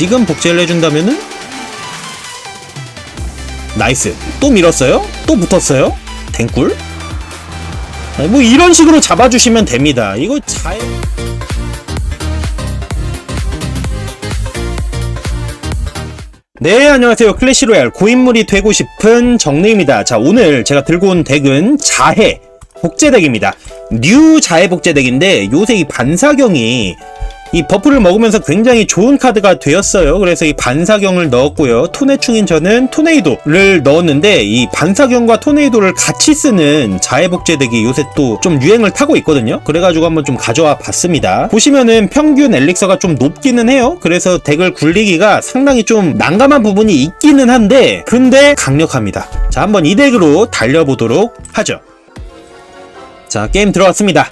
지금 복제를 해준다면은 나이스 또 밀었어요 또 붙었어요 댕꿀 네, 뭐 이런 식으로 잡아주시면 됩니다 이거 잘 네, 안녕하세요. 클래시 로얄 고인물이 되고 싶은 정리입니다. 자, 오늘 제가 들고 온 덱은 자해 복제 덱입니다. 뉴 자해 복제 덱인데 요새 이 반사경이 이 버프를 먹으면서 굉장히 좋은 카드가 되었어요. 그래서 이 반사경을 넣었고요. 토네충인 저는 토네이도를 넣었는데 이 반사경과 토네이도를 같이 쓰는 자해복제 덱이 요새 또 좀 유행을 타고 있거든요. 그래가지고 한번 좀 가져와 봤습니다. 보시면은 평균 엘릭서가 좀 높기는 해요. 그래서 덱을 굴리기가 상당히 좀 난감한 부분이 있기는 한데 근데 강력합니다. 자 한번 이 덱으로 달려보도록 하죠. 자 게임 들어왔습니다.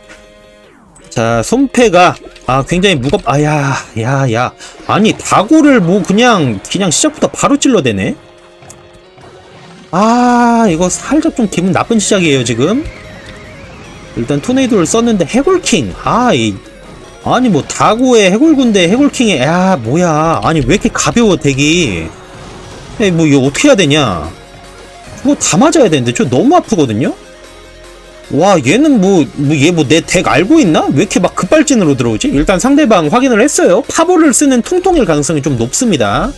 자, 손패가 아 굉장히 무겁 아야 야야. 아니 다고를 뭐 그냥 그냥 시작부터 바로 찔러대네. 아 이거 살짝 좀 기분 나쁜 시작이에요 지금. 일단 토네이도를 썼는데 해골킹 아이 아니 뭐 다고의 해골군대 해골킹에 야 뭐야. 아니 왜 이렇게 가벼워 덱이 에이, 뭐 이거 어떻게 해야 되냐? 그거 다 맞아야 되는데 저 너무 아프거든요 와 얘는 뭐 얘 뭐 내 덱 알고 있나? 왜 이렇게 막 급발진으로 들어오지? 일단 상대방 확인을 했어요. 파보를 쓰는 통통일 가능성이 좀 높습니다.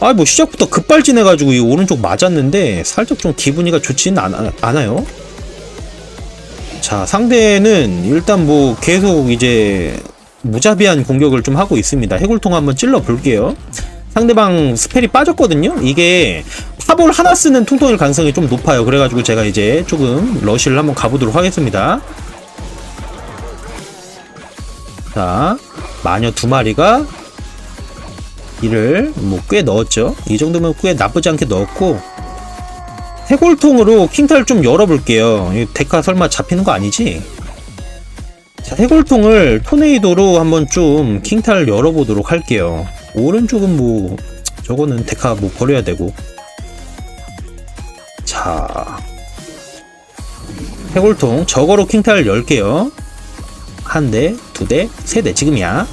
아 뭐 시작부터 급발진해가지고 이 오른쪽 맞았는데 살짝 좀 기분이가 좋지는 않, 않아요. 자 상대는 일단 뭐 계속 이제 무자비한 공격을 좀 하고 있습니다. 해골통 한번 찔러 볼게요. 상대방 스펠이 빠졌거든요. 이게 파볼 하나 쓰는 통통일 가능성이 좀 높아요. 그래가지고 제가 이제 조금 러쉬를 한번 가보도록 하겠습니다. 자 마녀 두 마리가 이를 뭐 꽤 넣었죠. 이 정도면 꽤 나쁘지 않게 넣었고 해골통으로 킹탈 좀 열어볼게요. 이 데카 설마 잡히는 거 아니지? 자 해골통을 토네이도로 한번 좀 킹탈 열어보도록 할게요. 오른쪽은 뭐 저거는 데카 뭐 버려야 되고 자 해골통 저거로 킹탈 10개요. 한 대, 두 대, 세 대 지금이야.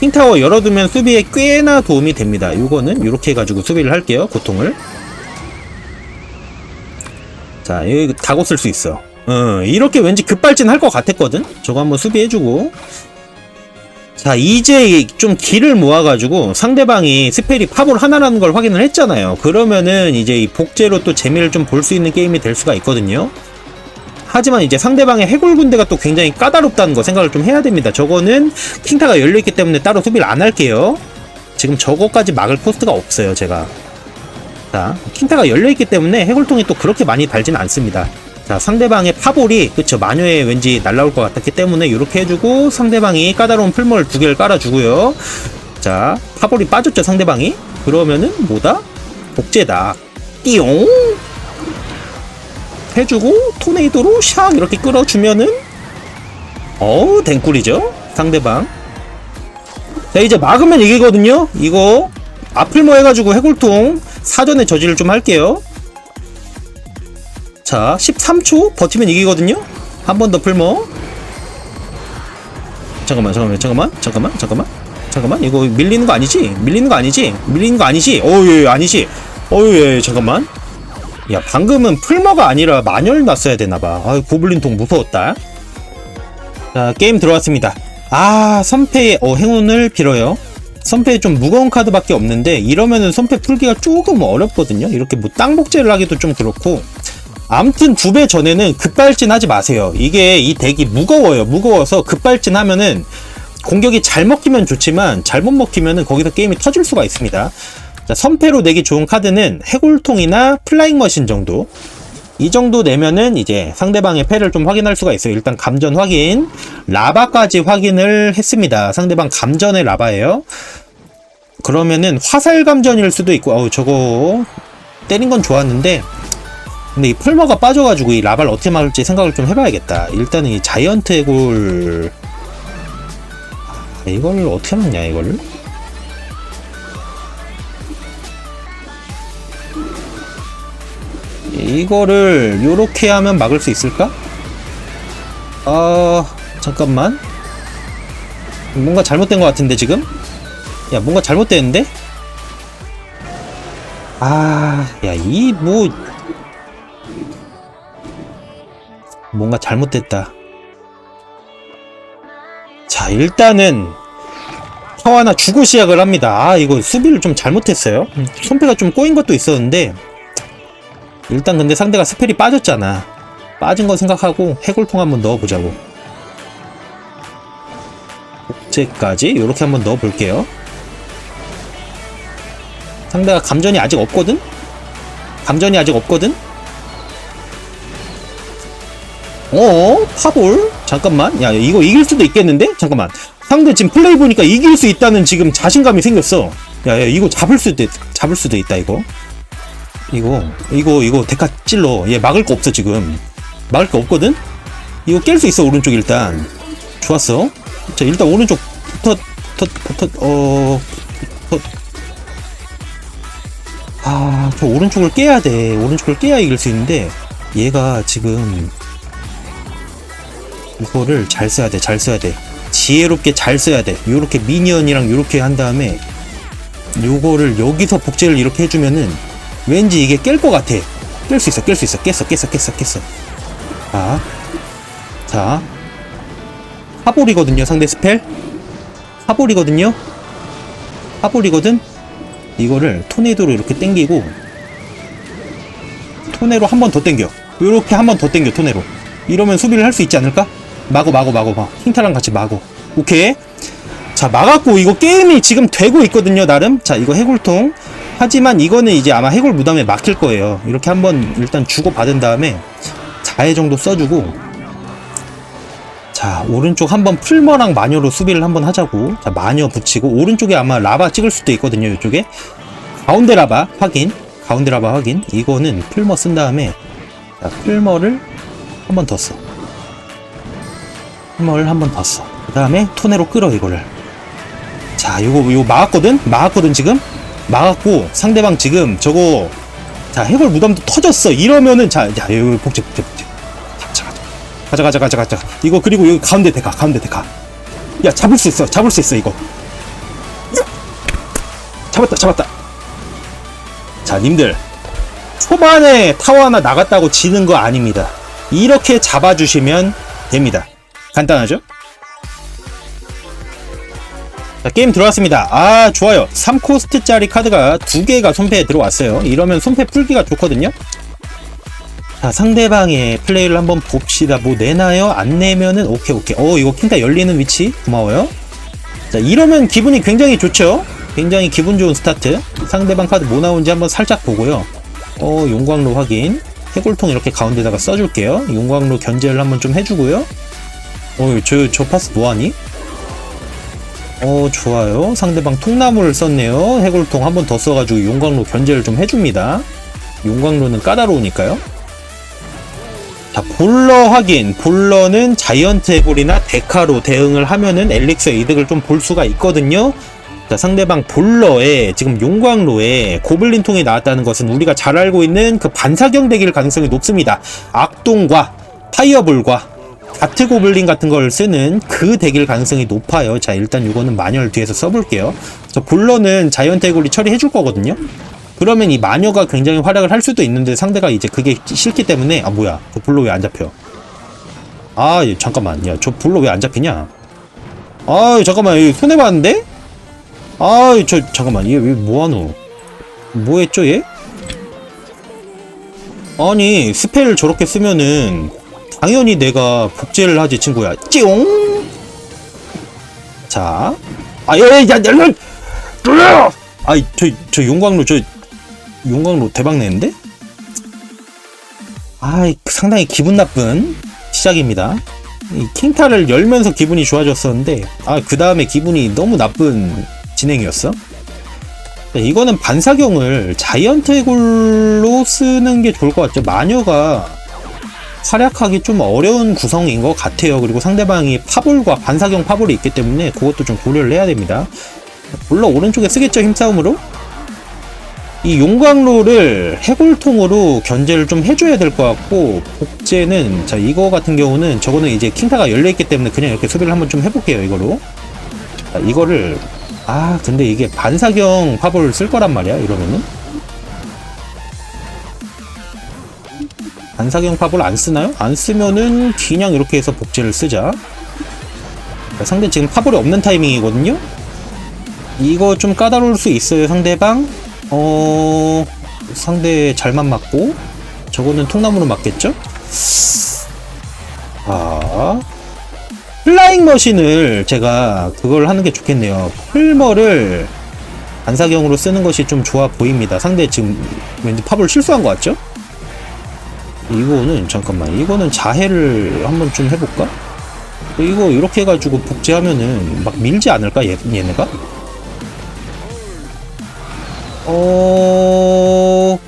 킹타워 열어두면 수비에 꽤나 도움이 됩니다. 요거는 이렇게 해가지고 수비를 할게요 고통을. 자 여기 다고 쓸 수 있어. 어, 이렇게 왠지 급발진 할 것 같았거든? 저거 한번 수비해주고 자 이제 좀 기를 모아가지고 상대방이 스펠이 파볼 하나라는 걸 확인을 했잖아요. 그러면은 이제 이 복제로 또 재미를 좀 볼 수 있는 게임이 될 수가 있거든요. 하지만 이제 상대방의 해골 군대가 또 굉장히 까다롭다는 거 생각을 좀 해야 됩니다. 저거는 킹타가 열려있기 때문에 따로 소비를 안 할게요. 지금 저거까지 막을 포스트가 없어요 제가. 자 킹타가 열려있기 때문에 해골통이 또 그렇게 많이 달지는 않습니다 자 상대방의 파볼이 그쵸 마녀에 왠지 날라올 것 같았기 때문에 이렇게 해주고 상대방이 까다로운 풀mol을 두 개를 깔아주고요. 자 파볼이 빠졌죠 상대방이? 그러면은 뭐다? 복제다. 띠용! 해주고 토네이도로 샥 이렇게 끌어주면은 어우 댕꿀이죠 상대방. 자 이제 막으면 이기거든요? 이거 앞을모 해가지고 해골통 사전에 저지를 좀 할게요 자 13초 버티면 이기거든요. 한 번 더 풀모. 잠깐만 잠깐만 잠깐만 잠깐만 잠깐만. 잠깐만 이거 밀리는 거 아니지? 밀리는 거 아니지? 밀리는 거 아니지? 어유 아니지. 어유 예, 잠깐만. 야 방금은 풀머가 아니라 마녀를 놨어야 되나봐. 아 고블린 통 무서웠다. 자 게임 들어왔습니다. 아 선패의 어 행운을 빌어요. 선패에 좀 무거운 카드밖에 없는데 이러면은 선패 풀기가 조금 어렵거든요. 이렇게 뭐 땅 복제를 하기도 좀 그렇고 암튼 두 배 전에는 급발진 하지 마세요 이게 이 덱이 무거워요 무거워서 급발진 하면은 공격이 잘 먹히면 좋지만 잘못 먹히면은 거기서 게임이 터질 수가 있습니다 자, 선패로 내기 좋은 카드는 해골통이나 플라잉 머신 정도. 이 정도 내면은 이제 상대방의 패를 좀 확인할 수가 있어요. 일단 감전 확인. 라바까지 확인을 했습니다. 상대방 감전의 라바예요. 그러면은 화살 감전일 수도 있고, 어우, 저거 때린 건 좋았는데, 근데 이 풀머가 빠져가지고 이 라바를 어떻게 막을지 생각을 좀 해봐야겠다. 일단은 이 자이언트 해골, 아, 이걸 어떻게 막냐, 이거를? 이거를 요렇게 하면 막을 수 있을까? 아 잠깐만 뭔가 잘못된 것 같은데 지금 야 뭔가 잘못됐는데? 아, 야이뭐 뭔가 잘못됐다. 자 일단은 하나 주고 시작을 합니다. 아 이거 수비를 좀 잘못했어요. 음, 손패가 좀 꼬인 것도 있었는데 일단 근데 상대가 스펠이 빠졌잖아. 빠진 거 생각하고 해골통 한번 넣어보자고. 복제까지 이렇게 한번 넣어볼게요. 상대가 감전이 아직 없거든? 감전이 아직 없거든? 어? 파볼? 잠깐만. 야, 이거 이길 수도 있겠는데? 잠깐만. 상대 지금 플레이 보니까 이길 수 있다는 지금 자신감이 생겼어. 야, 야, 이거 잡을 수도, 있- 잡을 수도 있다, 이거. 이거, 이거, 이거 데카 찔러. 얘 막을 거 없어, 지금. 막을 거 없거든? 이거 깰 수 있어, 오른쪽 일단. 좋았어. 자, 일단 오른쪽 붙어, 붙어, 어, 붙어. 아, 저 오른쪽을 깨야 돼. 오른쪽을 깨야 이길 수 있는데, 얘가 지금, 이거를 잘 써야 돼, 잘 써야 돼. 지혜롭게 잘 써야 돼. 요렇게 미니언이랑 요렇게 한 다음에, 요거를 여기서 복제를 이렇게 해주면은, 왠지 이게 깰 것 같아. 깰 수 있어, 깰 수 있어. 깼어, 깼어, 깼어, 깼어. 자, 자. 하볼이거든요, 상대 스펠. 하볼이거든요. 하볼이거든. 이거를 토네이도로 이렇게 당기고 토네로 한 번더 당겨. 이렇게 한 번더 당겨 토네로. 이러면 수비를 할 수 있지 않을까? 마고 마고 마고 마. 킹타랑 같이 마고. 오케이. 자 막았고 이거 게임이 지금 되고 있거든요 나름. 자 이거 해골통. 하지만 이거는 이제 아마 해골 무덤에 막힐 거예요. 이렇게 한번 일단 주고 받은 다음에 자해 정도 써주고 자 오른쪽 한번 풀머랑 마녀로 수비를 한번 하자고 자 마녀 붙이고 오른쪽에 아마 라바 찍을 수도 있거든요 이쪽에 가운데 라바 확인 가운데 라바 확인 이거는 풀머 쓴 다음에 자 풀머를 한 번 더써 풀머를 한번 더 써 그 다음에 토네로 끌어 이거를. 자 요거 요거 막았거든? 막았거든 지금? 막았고 상대방 지금 저거 자 해골 무덤도 터졌어. 이러면은 자, 자 여기 복제 복제 복제. 가자 가자. 가자 가자 가자 가자. 이거 그리고 여기 가운데 대가 가운데 대가 야 잡을 수 있어 잡을 수 있어 이거. 야! 잡았다 잡았다. 자 님들. 초반에 타워 하나 나갔다고 지는 거 아닙니다. 이렇게 잡아주시면 됩니다 간단하죠? 자, 게임 들어왔습니다. 아, 좋아요. 3코스트짜리 카드가 두 개가 손패에 들어왔어요. 이러면 손패 풀기가 좋거든요. 자, 상대방의 플레이를 한번 봅시다. 뭐 내나요? 안 내면은 오케이, 오케이. 어, 이거 킹타 열리는 위치 고마워요. 자, 이러면 기분이 굉장히 좋죠. 굉장히 기분 좋은 스타트. 상대방 카드 뭐 나온지 한번 살짝 보고요. 어, 용광로 확인. 해골통 이렇게 가운데다가 써줄게요. 용광로 견제를 한번 좀 해주고요. 어, 저, 저 파스 뭐하니? 어 좋아요. 상대방 통나무를 썼네요. 해골통 한 번 더 써가지고 용광로 견제를 좀 해줍니다. 용광로는 까다로우니까요. 자 볼러 확인. 볼러는 자이언트 해골이나 데카로 대응을 하면은 엘릭스 이득을 좀 볼 수가 있거든요. 자 상대방 볼러에 지금 용광로에 고블린 통이 나왔다는 것은 우리가 잘 알고 있는 그 반사경 대기일 가능성이 높습니다. 악동과 파이어볼과 다트 고블린 같은 걸 쓰는 그 덱일 가능성이 높아요. 자, 일단 이거는 마녀를 뒤에서 써볼게요. 저 볼러는 자이언트 해골이 처리해줄 거거든요. 그러면 이 마녀가 굉장히 활약을 할 수도 있는데 상대가 이제 그게 싫기 때문에 아 뭐야 저 볼러 왜 안 잡혀? 아 얘, 잠깐만 야저 볼러 왜 안 잡히냐? 아 잠깐만 얘 손해 봤는데? 아저 잠깐만 얘 왜 뭐하노? 뭐했죠 얘? 아니 스펠을 저렇게 쓰면은 당연히 내가 복제를 하지 친구야. 찌용! 자. 아예야 야, 야, 아이 저저 용광로 저 용광로 대박 내는데? 아이 상당히 기분 나쁜 시작입니다. 이 킹타를 열면서 기분이 좋아졌었는데 아 그 다음에 기분이 너무 나쁜 진행이었어. 네, 이거는 반사경을 자이언트 해골로 쓰는 게 좋을 것 같죠. 마녀가 활약하기 좀 어려운 구성인 것 같아요. 그리고 상대방이 파볼과 반사경 파볼이 있기 때문에 그것도 좀 고려를 해야 됩니다. 물론 오른쪽에 쓰겠죠 힘싸움으로. 이 용광로를 해골통으로 견제를 좀 해줘야 될 것 같고 복제는 자 이거 같은 경우는 저거는 이제 킹타가 열려 있기 때문에 그냥 이렇게 수비를 한번 좀 해볼게요 이거로. 자, 이거를 아 근데 이게 반사경 파벌을 쓸 거란 말이야 이러면은 반사경 파벌 안 쓰나요? 안 쓰면은 그냥 이렇게 해서 복제를 쓰자 자, 상대 지금 파벌이 없는 타이밍이거든요 이거 좀 까다로울 수 있어요 상대방 어 상대 잘만 맞고 저거는 통나무로 맞겠죠? 아 플라잉 머신을 제가 그걸 하는 게 좋겠네요. 풀머를 반사경으로 쓰는 것이 좀 좋아 보입니다. 상대 지금 왠지 팝을 실수한 것 같죠? 이거는 잠깐만 이거는 자해를 한번 좀 해볼까? 이거 이렇게 해가지고 복제하면은 막 밀지 않을까 얘, 얘네가? 어...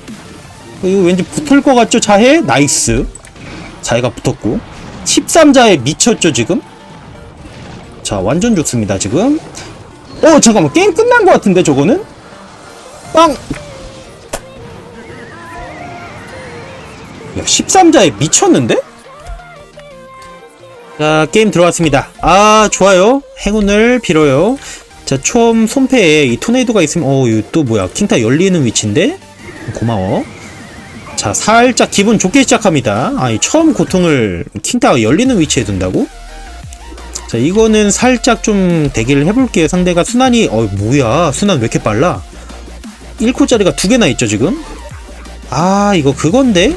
이거 왠지 붙을 것 같죠 자해? 나이스 자해가 붙었고 13자에 미쳤죠 지금? 자 완전 좋습니다 지금 어 잠깐만 게임 끝난 것 같은데 저거는? 빵! 야 13자에 미쳤는데? 자 게임 들어왔습니다. 아 좋아요. 행운을 빌어요. 자 처음 손패에 이 토네이도가 있으면 어 이거 또 뭐야? 킹타 열리는 위치인데? 고마워. 자 살짝 기분 좋게 시작합니다. 아이 처음 고통을 킹타가 열리는 위치에 둔다고? 자 이거는 살짝 좀 대기를 해볼게요 상대가 순환이 어 뭐야? 순환 왜 이렇게 빨라? 1코짜리가 두 개나 있죠 지금? 아 이거 그건데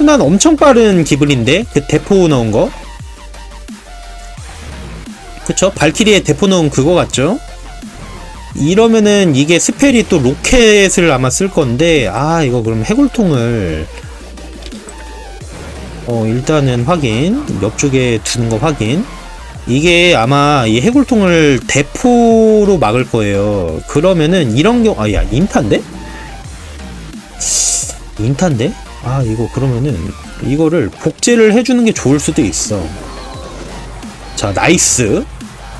순환 엄청 빠른 기블인데 그 대포 넣은 거? 그쵸? 발키리에 대포 넣은 그거 같죠? 이러면은 이게 스펠이 또 로켓을 아마 쓸 건데 아 이거 그럼 해골통을 어 일단은 확인 옆쪽에 두는 거 확인. 이게 아마 이 해골통을 대포로 막을 거예요. 그러면은 이런 경우 아야 인탄데? 인탄데 아 이거 그러면은 이거를 복제를 해주는 게 좋을 수도 있어. 자 나이스.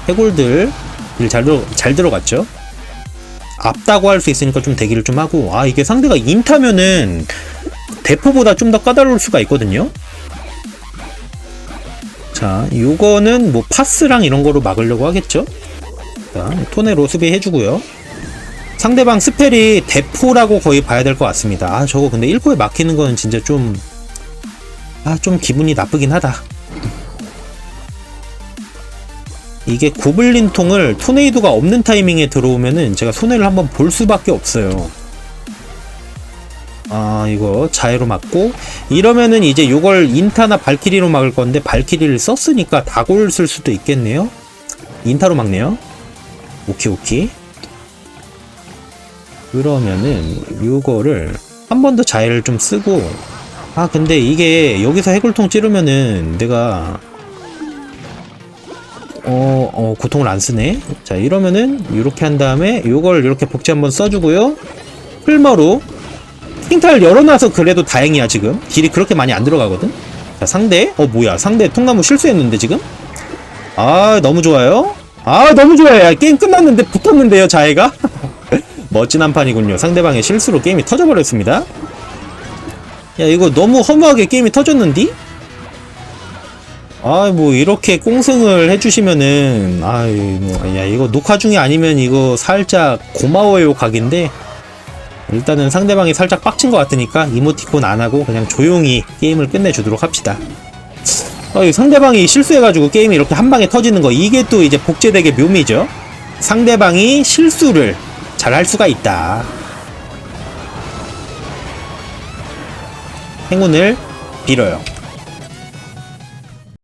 해골들. 잘, 들어, 잘 들어갔죠? 앞다고 할 수 있으니까 좀 대기를 좀 하고. 아 이게 상대가 인타면은 대포보다 좀 더 까다로울 수가 있거든요? 자 요거는 뭐 파스랑 이런 거로 막으려고 하겠죠? 자 토네로 수비해주고요 상대방 스펠이 대포라고 거의 봐야 될 것 같습니다 아 저거 근데 1코에 막히는 거는 진짜 좀 아, 좀 기분이 나쁘긴 하다. 이게 고블린 통을 토네이도가 없는 타이밍에 들어오면은 제가 손해를 한번 볼 수밖에 없어요. 아, 이거 자해로 맞고 이러면은 이제 요걸 인타나 발키리로 막을 건데 발키리를 썼으니까 다골 쓸 수도 있겠네요. 인타로 막네요. 오케이 오케이. 그러면은 요거를 한 번 더 자해를 좀 쓰고 아 근데 이게 여기서 해골통 찌르면은 내가 어, 어, 고통을 안 쓰네. 자, 이러면은, 이렇게 한 다음에, 요걸 이렇게 복제 한번 써주고요. 풀머로, 킹탈 열어놔서 그래도 다행이야, 지금. 딜이 그렇게 많이 안 들어가거든? 자, 상대, 어, 뭐야. 상대 통나무 실수했는데, 지금? 아, 너무 좋아요. 아, 너무 좋아요. 야, 게임 끝났는데 붙었는데요, 자해가? 멋진 한 판이군요. 상대방의 실수로 게임이 터져버렸습니다. 야, 이거 너무 허무하게 게임이 터졌는디? 아, 뭐, 이렇게 꽁승을 해주시면은, 아이, 뭐, 야, 이거 녹화 중이 아니면 이거 살짝 고마워요 각인데, 일단은 상대방이 살짝 빡친 것 같으니까 이모티콘 안 하고 그냥 조용히 게임을 끝내주도록 합시다. 어, 이 상대방이 실수해가지고 게임이 이렇게 한 방에 터지는 거, 이게 또 이제 복제덱의 묘미죠. 상대방이 실수를 잘할 수가 있다. 행운을 빌어요.